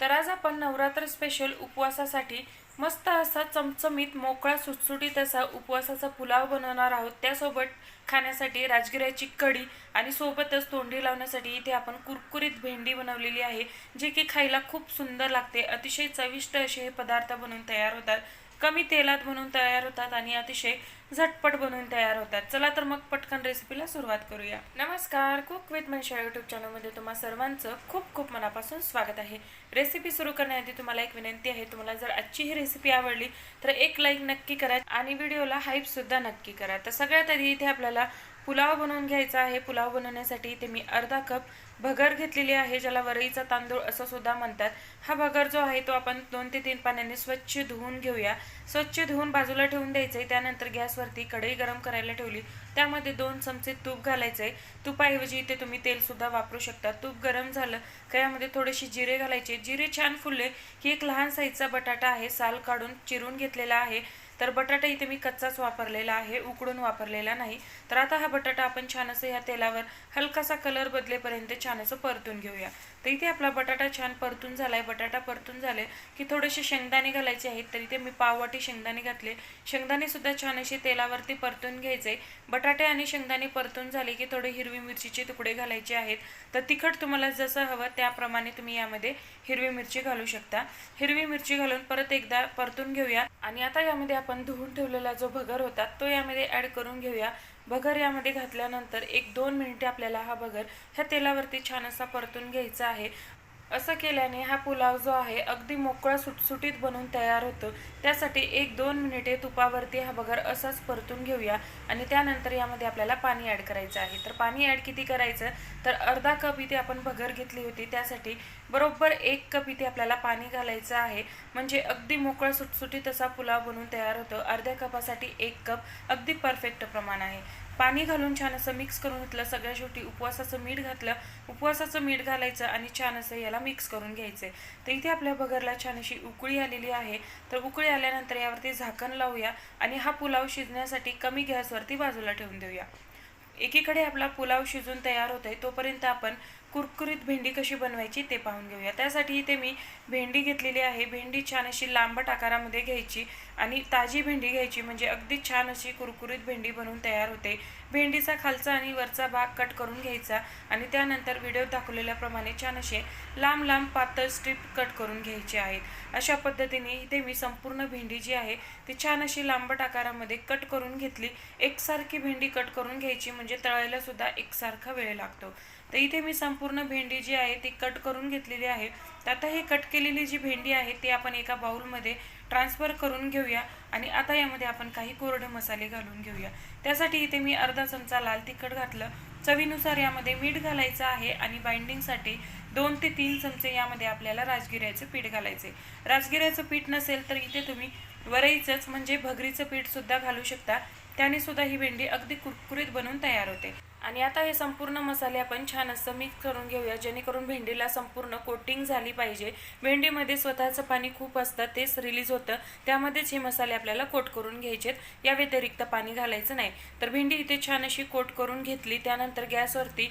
तर आज आपण नवरात्र स्पेशल उपवासासाठी मस्त असा चमचमीत मोकळा सुटसुटीत असा उपवासाचा पुलाव बनवणार आहोत. त्यासोबत खाण्यासाठी राजगिऱ्याची कढी आणि सोबतच तोंडी लावण्यासाठी इथे आपण कुरकुरीत भेंडी बनवलेली आहे जे की खायला खूप सुंदर लागते. अतिशय चविष्ट असे हे पदार्थ बनवून तयार होतात. कमी तेलात बनवून तयार होतात आणि अतिशय झटपट बनवून तयार होतात. चला तर मग पटकन रेसिपीला सुरुवात करूया. नमस्कार कुक विथ मनशा युट्यूब चॅनलमध्ये तुम्हा सर्वांचं खूप खूप मनापासून स्वागत आहे. रेसिपी सुरू करण्याआधी तुम्हाला एक विनंती आहे तुम्हाला जर आजची ही रेसिपी आवडली तर एक लाईक नक्की करा आणि व्हिडिओला हाईप सुद्धा नक्की करा. तर सगळ्यात आधी इथे आपल्याला पुलाव बनवून घ्यायचा आहे. पुलाव बनवण्यासाठी इथे मी अर्धा कप भगर घेतलेली आहे ज्याला वरईचा तांदूळ असं सुद्धा म्हणतात. हा भगर जो आहे तो आपण दोन ते तीन पाण्याने स्वच्छ धुवून घेऊया. स्वच्छ धुवून बाजूला ठेवून द्यायचंय. त्यानंतर गॅसवरती कढई गरम करायला ठेवली. त्यामध्ये दोन चमचे तूप घालायचंय. तुपाऐवजी इथे तुम्ही तेल सुद्धा वापरू शकता. तूप गरम झालं का यामध्ये थोडेसे जिरे घालायचे. जिरे छान फुलले की एक लहान साईजचा बटाटा आहे साल काढून चिरून घेतलेला आहे. तर बटाटा इथे मी कच्चाच वापरलेला आहे उकडून वापरलेला नाही. तर आता हा बटाटा आपण छान असं ह्या तेलावर हलकासा कलर बदलेपर्यंत छान असं परतून घेऊया. तर इथे आपला बटाटा छान परतून झालाय. बटाटा परतून झाले की थोडेसे शेंगदाणे घालायचे आहेत तर इथे मी पाववाटी शेंगदाणे घातले. शेंगदाणे सुद्धा छान असे तेलावरती परतून घ्यायचे बटाटे आणि शेंगदाणे परतून झाले की थोडे हिरवी मिरचीचे तुकडे घालायचे आहेत. तर तिखट तुम्हाला जसं हवं त्याप्रमाणे तुम्ही यामध्ये हिरवी मिरची घालू शकता. हिरवी मिरची घालून परत एकदा परतून घेऊया. आणि आता यामध्ये आपण धुवून ठेवलेला जो भगर होता तो यामध्ये ऍड करून घेऊया. भगर यामध्ये घातल्यानंतर एक दोन मिनिटे आपल्याला हा भगर ह्या तेलावरती छान असा परतून घ्यायचा आहे. असं केल्याने हा पुलाव जो आहे अगदी मोकळा सुटसुटीत बनून तयार होतो. त्यासाठी एक दोन मिनिटे तुपावरती हा बगर असाच परतून घेऊया आणि त्यानंतर यामध्ये आपल्याला पाणी ॲड करायचं आहे. तर पाणी ॲड किती करायचं? तर अर्धा कप इथे आपण भगर घेतली होती. त्यासाठी बरोबर एक कप इथे आपल्याला पाणी घालायचं आहे. म्हणजे अगदी मोकळा सुटसुटीत असा पुलाव बनवून तयार होतो. अर्ध्या कपासाठी एक कप अगदी परफेक्ट प्रमाण आहे. पाणी घालून छान असं मिक्स करून घेतलं. सगळ्या शेवटी उपवासाचं मीठ घातलं. उपवासाचं मीठ घालायचं आणि छान असं याला मिक्स करून घ्यायचं. तर इथे आपल्या बगरला छान अशी उकळी आलेली आहे. तर उकळी आल्यानंतर यावरती झाकण लावूया आणि हा पुलाव शिजण्यासाठी कमी गॅसवरती बाजूला ठेवून देऊया. एकीकडे आपला पुलाव शिजून तयार होत आहे तोपर्यंत आपण कुरकुरीत भेंडी कशी बनवायची ते पाहून घेऊया. त्यासाठी इथे मी भेंडी घेतलेली आहे. भेंडी छान अशी लांबट आकारामध्ये घ्यायची आणि ताजी भेंडी घ्यायची म्हणजे अगदी छान अशी कुरकुरीत भेंडी बनवून तयार होते. भेंडीचा खालचा आणि वरचा भाग कट करून घ्यायचा आणि त्यानंतर व्हिडिओ दाखवलेल्याप्रमाणे छान असे लांब लांब पातळ स्ट्रीप कट करून घ्यायचे आहेत. अशा पद्धतीने इथे मी संपूर्ण भेंडी जी आहे ती छान अशी लांबट आकारामध्ये कट करून घेतली. एकसारखी भेंडी कट करून घ्यायची म्हणजे तळायला सुद्धा एकसारखा वेळ लागतो. तर इथे मी संपूर्ण भेंडी जी आहे ती कट करून घेतलेली आहे. आता ही कट केलेली जी भेंडी आहे ती आपण एका बाउलमध्ये ट्रान्सफर करून घेऊया आणि आता यामध्ये आपण काही कोरडे मसाले घालून घेऊया. त्यासाठी इथे मी अर्धा चमचा लाल तिखट घातलं. चवीनुसार यामध्ये मीठ घालायचं आहे आणि बाइंडिंगसाठी दोन ते तीन चमचे यामध्ये आपल्याला राजगिऱ्याचं पीठ घालायचे राजगिऱ्याचं पीठ नसेल तर इथे तुम्ही वरईचंच म्हणजे भगरीचं पीठसुद्धा घालू शकता. त्याने सुद्धा ही भेंडी अगदी कुरकुरीत बनवून तयार होते. आणि आता हे संपूर्ण मसाले आपण छान असं मिक्स करून घेऊया जेणेकरून भेंडीला संपूर्ण कोटिंग झाली पाहिजे. भेंडीमध्ये स्वतःचं पाणी खूप असतं तेच रिलीज होतं. त्यामध्येच हे मसाले आपल्याला कोट करून घ्यायचेत. या व्यतिरिक्त पाणी घालायचं नाही. तर भेंडी इथे छान अशी कोट करून घेतली. त्यानंतर गॅसवरती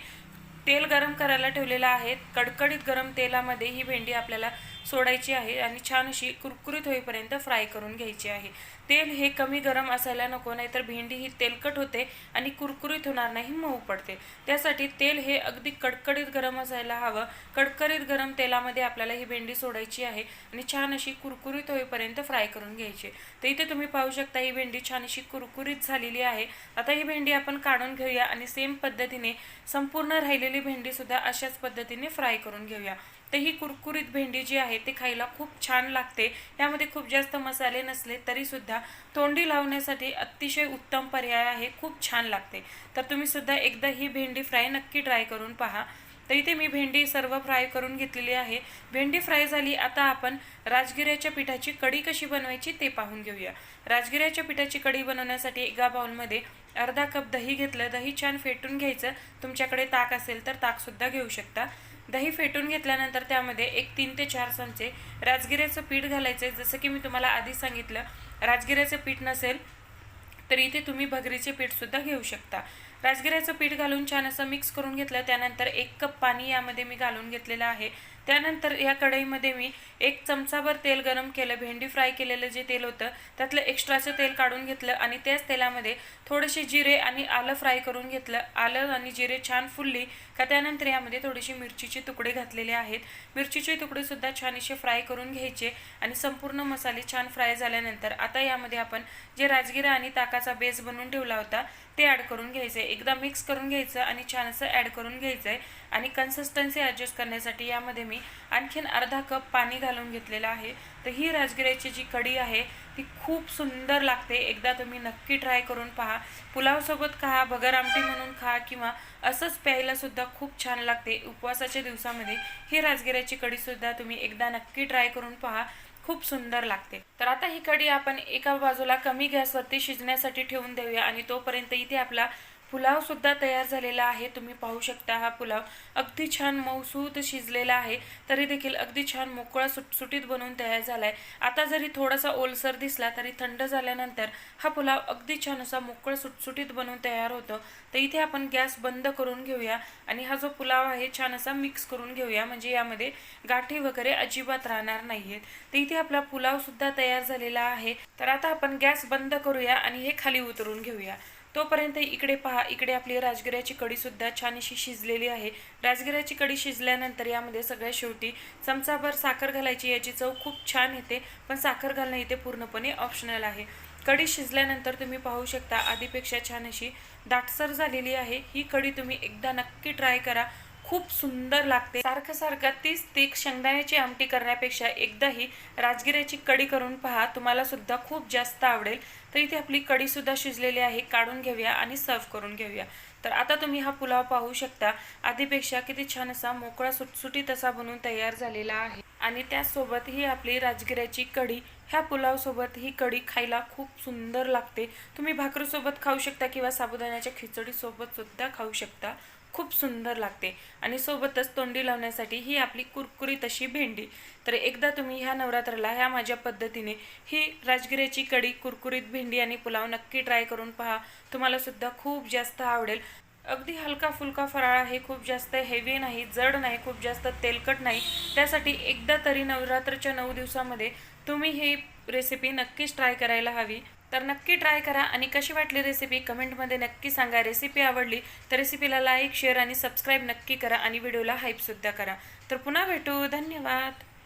तेल गरम करायला ठेवलेलं आहे. कडकडीत गरम तेलामध्ये ही भेंडी आपल्याला सोडायची आहे आणि छान अशी कुरकुरीत होईपर्यंत फ्राय करून घ्यायची आहे. तेल हे कमी गरम असायला नको नाही तर भेंडी ही तेलकट होते आणि कुरकुरीत होणार नाही मऊ पडते. त्यासाठी तेल हे अगदी कडकडीत गरम असायला हवं. कडकडीत गरम तेलामध्ये आपल्याला ही भेंडी सोडायची आहे आणि छान अशी कुरकुरीत होईपर्यंत फ्राय करून घ्यायची. तर इथे तुम्ही पाहू शकता ही भेंडी छान अशी कुरकुरीत झालेली आहे. आता ही भेंडी आपण काढून घेऊया आणि सेम पद्धतीने संपूर्ण राहिलेली भेंडीसुद्धा अशाच पद्धतीने फ्राय करून घेऊया. तर ही कुरकुरीत भेंडी जी आहे ती खायला खूप छान लागते. यामध्ये खूप जास्त मसाले नसले तरीसुद्धा तोंडी लावण्यासाठी अतिशय उत्तम पर्याय आहे खूप छान लागते. तर तुम्ही सुद्धा एकदा ही भेंडी फ्राय नक्की ट्राय करून पहा. तर इथे मी भेंडी सर्व फ्राय करून घेतलेली आहे. भेंडी फ्राय झाली आता आपण राजगिऱ्याच्या पिठाची कढी कशी बनवायची ते पाहून घेऊया. राजगिऱ्याच्या पिठाची कढी बनवण्यासाठी एका बाउलमध्ये अर्धा कप दही घेतलं दही छान फेटून घ्यायचं. तुमच्याकडे ताक असेल तर ताकसुद्धा घेऊ शकता. दही फेटून घेतल्यानंतर त्यामध्ये एक तीन ते चार चमचे राजगिऱ्याचं पीठ घालायचं जसं की मी तुम्हाला आधी सांगितलं राजगिऱ्याचं पीठ नसेल तर इथे तुम्ही भगरीचे पीठसुद्धा घेऊ शकता. राजगिऱ्याचं पीठ घालून छान असं मिक्स करून घेतलं. त्यानंतर एक कप पाणी यामध्ये मी घालून घेतलेलं आहे. त्यानंतर या कढईमध्ये मी एक चमचाभर तेल गरम केलं भेंडी फ्राय केलेलं जे तेल होतं त्यातलं एक्स्ट्राचं तेल काढून घेतलं आणि त्याच तेलामध्ये थोडेसे जिरे आणि आलं फ्राय करून घेतलं. आलं आणि जिरे छान फुलली का त्यानंतर यामध्ये थोडीशी मिरचीचे तुकडे घातलेले आहेत. मिरचीचे तुकडे सुद्धा छान असे फ्राय करून घ्यायचे आणि संपूर्ण मसाले छान फ्राय झाल्यानंतर आता यामध्ये आपण जे राजगिरा आणि ताकाचा बेस बनवून ठेवला होता ते ॲड करून घ्यायचे. एकदा मिक्स करून घ्यायचं आणि छान असं ॲड करून घ्यायचं आहे आणि कन्सिस्टन्सी ॲडजस्ट करण्यासाठी यामध्ये मी आणखीन अर्धा कप पाणी घालून घेतलेलं आहे. तर ही राजगिऱ्याची जी कढी आहे ती खूप सुंदर लागते. एकदा तुम्ही नक्की ट्राय करून पहा. पुलावसोबत खा भगर आमटी म्हणून खा किंवा असंच प्यायलासुद्धा खूप छान लागते. उपवासाच्या दिवसामध्ये ही राजगिऱ्याची कढीसुद्धा तुम्ही एकदा नक्की ट्राय करून पहा. खूप सुंदर लागते. तर आता ही कढी आपण एका बाजूला कमी गॅसवरती शिजण्यासाठी ठेवून देऊया आणि तोपर्यंत इथे आपला पुलाव सुद्धा तयार झालेला आहे. तुम्ही पाहू शकता हा पुलाव अगदी छान मऊसूत शिजलेला आहे. तरी देखील अगदी छान मोकळा सुटसुटीत बनवून तयार झाला आहे आता जरी थोडासा ओलसर दिसला तरी थंड झाल्यानंतर हा पुलाव अगदी छान असा मोकळा सुटसुटीत बनवून तयार होतो. तर इथे आपण गॅस बंद करून घेऊया आणि हा जो पुलाव आहे छान असा मिक्स करून घेऊया. म्हणजे यामध्ये गाठी वगैरे अजिबात राहणार नाही तर इथे आपला पुलावसुद्धा तयार झालेला आहे. तर आता आपण गॅस बंद करूया आणि हे खाली उतरून घेऊया. तोपर्यंत इकडे पहा इकडे आपली राजगिऱ्याची कढीसुद्धा छान अशी शिजलेली आहे. राजगिऱ्याची कढी शिजल्यानंतर यामध्ये सगळ्यात शेवटी चमचाभर साखर घालायची याची चव खूप छान येते पण साखर घालणं इथे पूर्णपणे ऑप्शनल आहे. कढी शिजल्यानंतर तुम्ही पाहू शकता आधीपेक्षा छान अशी दाटसर झालेली आहे. ही कढी तुम्ही एकदा नक्की ट्राय करा. खूप सुंदर लागते. सारखं सारखं तीच तीक शेंगदाण्याची आमटी करण्यापेक्षा एकदाही राजगिऱ्याची कढी करून पहा तुम्हाला सुद्धा खूप जास्त आवडेल. तर इथे आपली कढी सुद्धा शिजलेली आहे काढून घेऊया आणि सर्व करून घेऊया. तर आता तुम्ही हा पुलाव पाहू शकता. आधीपेक्षा किती छान असा मोकळा सुटसुटीत असा बनवून तयार झालेला आहे. आणि त्याचसोबत ही आपली राजगिऱ्याची कढी ह्या पुलावसोबत ही कढी खायला खूप सुंदर लागते. तुम्ही भाकरीसोबत खाऊ शकता किंवा साबुदाण्याच्या खिचडीसोबत सुद्धा खाऊ शकता. खूप सुंदर लागते. आणि सोबतच तोंडी लावण्यासाठी ही आपली कुरकुरीत अशी भेंडी. तर एकदा तुम्ही ह्या नवरात्राला ह्या माझ्या पद्धतीने ही राजगिऱ्याची कढी कुरकुरीत भेंडी आणि पुलाव नक्की ट्राय करून पहा. तुम्हाला सुद्धा खूप जास्त आवडेल. अगदी हलका फुलका फराळ आहे खूप जास्त हेवी नाही जड नाही खूप जास्त तेलकट नाही. त्यासाठी एकदा तरी नवरात्रच्या नऊ दिवसामध्ये तुम्ही ही रेसिपी नक्कीच ट्राय करायला हवी. तर नक्की ट्राय करा आणि कशी वाटली रेसिपी कमेंटमध्ये नक्की सांगा. रेसिपी आवडली तर रेसिपीला लाईक शेअर आणि सबस्क्राईब नक्की करा आणि व्हिडिओला हाईपसुद्धा करा. तर पुन्हा भेटू. धन्यवाद.